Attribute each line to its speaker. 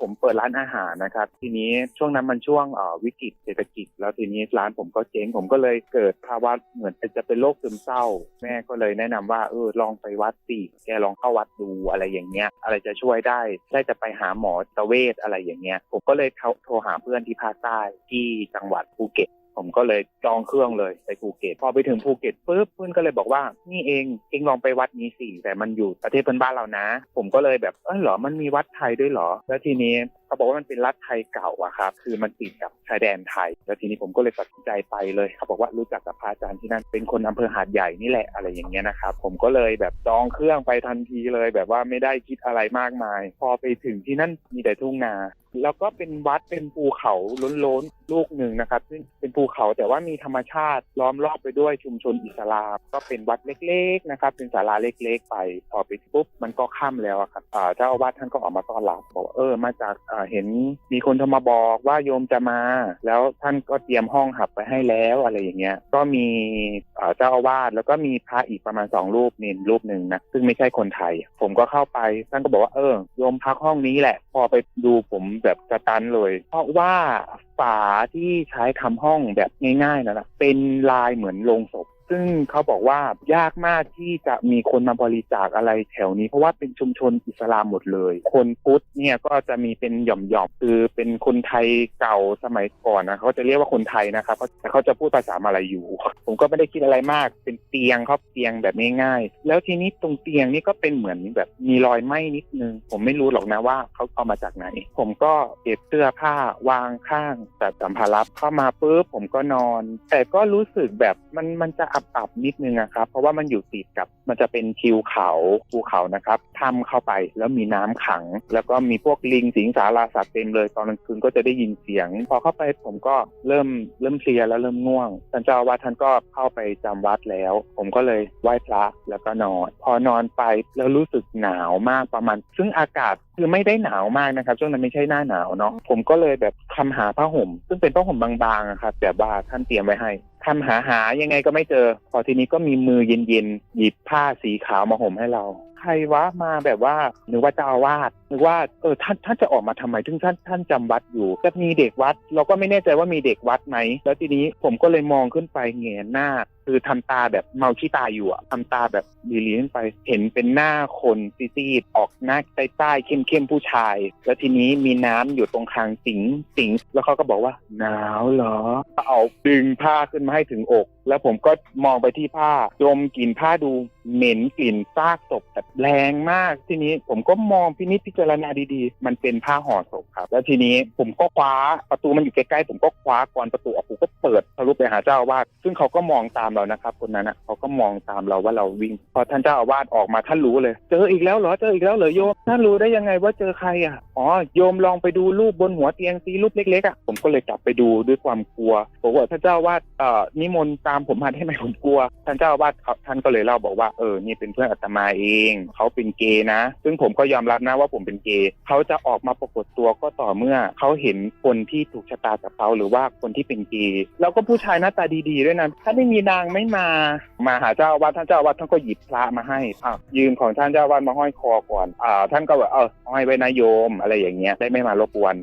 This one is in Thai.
Speaker 1: ผมเปิดร้านอาหารนะครับ ทีนี้ช่วงนั้นมันช่วงวิกฤตเศรษฐกิจ แล้วทีนี้ร้านผมก็เจ๊งผมก็เลยเกิดภาวะเหมือนจะเป็นโรคซึมเศร้า แม่ก็เลยแนะนำว่าเออลองไปวัดสิแกลองเข้าวัดดูอะไรอย่างเงี้ย อะไรจะช่วยได้ได้จะไปหาหมอตะเวชอะไรอย่างเงี้ย ผมก็เลยโทรหาเพื่อนที่ภาคใต้ที่จังหวัดภูเก็ต ผมก็เลยจองเครื่องเลยไปภูเก็ตพอไปถึงภูเก็ตปุ๊บเพื่อนก็เลยบอกว่านี่เองเองลองไปวัดนี้สิแต่มันอยู่ประเทศเพื่อนบ้านเรานะ ผมก็เลยแบบเออเหรอมันมีวัดไทยด้วยเหรอ แล้วทีนี้ เขาบอกว่ามันเป็นรัฐไทยเก่าอะครับคือมันติดกับชายแดนไทย แล้วทีนี้ผมก็เลยตัดสินใจไปเลยเขาบอกว่ารู้จักกับพระอาจารย์ที่นั่นเป็นคนอำเภอหาดใหญ่นี่แหละอะไรอย่างเงี้ยนะครับผมก็เลยแบบจองเครื่องไปทันทีเลย แบบว่าไม่ได้คิดอะไรมากมาย พอไปถึงที่นั่นมีแต่ทุ่งนาแล้วก็เป็นวัดเป็นภูเขาล้นๆลูกหนึ่งนะครับซึ่งเป็นภูเขาแต่ว่ามีธรรมชาติล้อมรอบไปด้วยชุมชนอิสลาม ก็เป็นวัดเล็กๆนะครับ เป็นศาลาเล็ก ๆ ไปพอไปปุ๊บมันก็ค่ำแล้วอะครับเจ้าอาวาสท่านก็ออกมาต้อนรับบอกว่าเออมาจากอ่าเห็นมีคนโทรมาบอกว่าโยมจะมา แล้วท่านก็เตรียมห้องหับไปให้แล้วอะไรอย่างเงี้ย ก็มีเจ้าอาวาสแล้วก็มีพระอีกประมาณสองรูปเนนรูปหนึ่งนะซึ่งไม่ใช่คนไทย ผมก็เข้าไปท่านก็บอกว่าเออโยมพักห้องนี้แหละ พอไปดูผมแบบสตันเลย เพราะว่าฝาที่ใช้ทำห้องแบบง่ายๆนั่นแหละเป็นลายเหมือนโลงศพ ซึ่งเขาบอกว่ายากมากที่จะมีคนมาบริจาคอะไรแถวนี้ เพราะว่าเป็นชุมชนอิสลามหมดเลย คนพุทธเนี่ยก็จะมีเป็นหย่อมๆคือเป็นคนไทยเก่าสมัยก่อนนะเขาจะเรียกว่าคนไทยนะครับแต่เขาจะพูดภาษามาลายู ผมก็ไม่ได้คิดอะไรมากเป็นเตียงครับเตียงแบบง่ายๆแล้วทีนี้ตรงเตียงนี่ก็เป็นเหมือนแบบมีรอยไหม้นิดนึง ผมไม่รู้หรอกนะว่าเขาเอามาจากไหน ผมก็เก็บเสื้อผ้าวางข้างแบบสัมภาระเข้ามาปุ๊บผมก็นอน แต่ก็รู้สึกแบบมันมันจะอับๆนิดนึงนะครับ เพราะว่ามันอยู่ติดกับ มันจะเป็นทิวเขาภูเขานะครับทำเข้าไปแล้วมีน้ำขัง แล้วก็มีพวกลิงสิงสาราสัตว์เต็มเลยตอนกลางคืนก็จะได้ยินเสียง พอเข้าไปผมก็เริ่มเริ่มเพลียแล้วเริ่มง่วงท่านเจ้าอาวาสท่านก็เข้าไปจำวัดแล้ว ผมก็เลยไหว้พระแล้วก็นอน พอนอนไปแล้วรู้สึกหนาวมากประมาณ ซึ่งอากาศคือไม่ได้หนาวมากนะครับช่วงนั้นไม่ใช่หน้าหนาวเนาะผมก็เลยแบบ คำหาผ้าห่ม ซึ่งเป็นผ้าห่มบางๆอะครับแบบว่าท่านเตรียมไว้ให้ทำหาหายังไงก็ไม่เจอ พอทีนี้ก็มีมือเย็นๆหยิบผ้าสีขาวมาห่มให้เรา รวะมาแบบว่านึกว่าเจ้าอาวาสนึกว่าเออท่านท่านจะออกมาทำไมถึงท่านท่านจำวัดอยู่จะมีเด็กวัด เราก็ไม่แน่ใจว่ามีเด็กวัดไหมแล้วทีนี้ผมก็เลยมองขึ้นไปเงยหน้า คือทำตาแบบเมาขี้ตาอยู่อะทำตาแบบลีขึ้นไปเห็นเป็นหน้าคนซีดๆออกหน้าใต้ๆเข้มๆผู้ชาย แล้วทีนี้มีน้ำอยู่ตรงคางสิงสิงแล้วเขาก็บอกว่าหนาวเหรอเอาดึงผ้าขึ้นมาให้ถึงอก แล้วผมก็มองไปที่ผ้าดมกลิ่นผ้าดูเหม็นกลิ่นซากศพแบบแรงมาก ทีนี้ผมก็มองพินิจพิจารณาดีๆ มันเป็นผ้าห่อศพครับ แล้วทีนี้ผมก็คว้าประตูมันอยู่ใกล้ๆผมก็คว้ากรอนประตูออกผมก็เปิด ทะลุไปหาเจ้าอาวาสซึ่งเขาก็มองตามเรานะครับ คนนั้นนะเขาก็มองตามเราว่าเราวิ่ง พอท่านเจ้าอาวาสออกมาท่านรู้เลย เจออีกแล้วเหรอเจออีกแล้วเหรอโยมท่านรู้ได้ยังไงว่าเจอใครอะอ๋อโยมลองไปดูรูปบนหัวเตียงซีรูปเล็กๆอะผมก็เลยกลับไปดูด้วยความกลัวบอกว่าท่านเจ้าอาวาสเอ่อนิมนต์ตามผมมาได้ไหมผมกลัว ท่านเจ้าอาวาสเขาท่านก็เลยเล่าบอกว่าเออนี่เป็นเพื่อนอาตมาเองเขาเป็นเกย์นะ ซึ่งผมก็ยอมรับนะว่าผมเป็นเกย์เขาจะออกมาปรากฏตัวก็ต่อเมื่อเขาเห็นคนที่ถูกชะตากับเขาหรือว่าคนที่เป็นเกย์แล้วก็พูผู้ชายหน้าตาดีๆด้วยนะถ้าไม่มีนางไม่มามาหาเจ้าอาวาสท่านเจ้าอาวาสท่านก็หยิบพระมาให้อะยืมของท่านเจ้าอาวาสมาห้อยคอก่อนอ่าท่านก็แบบเออห้อยไว้นายโยมอะไรอย่างเงี้ยได้ไม่มารบกวน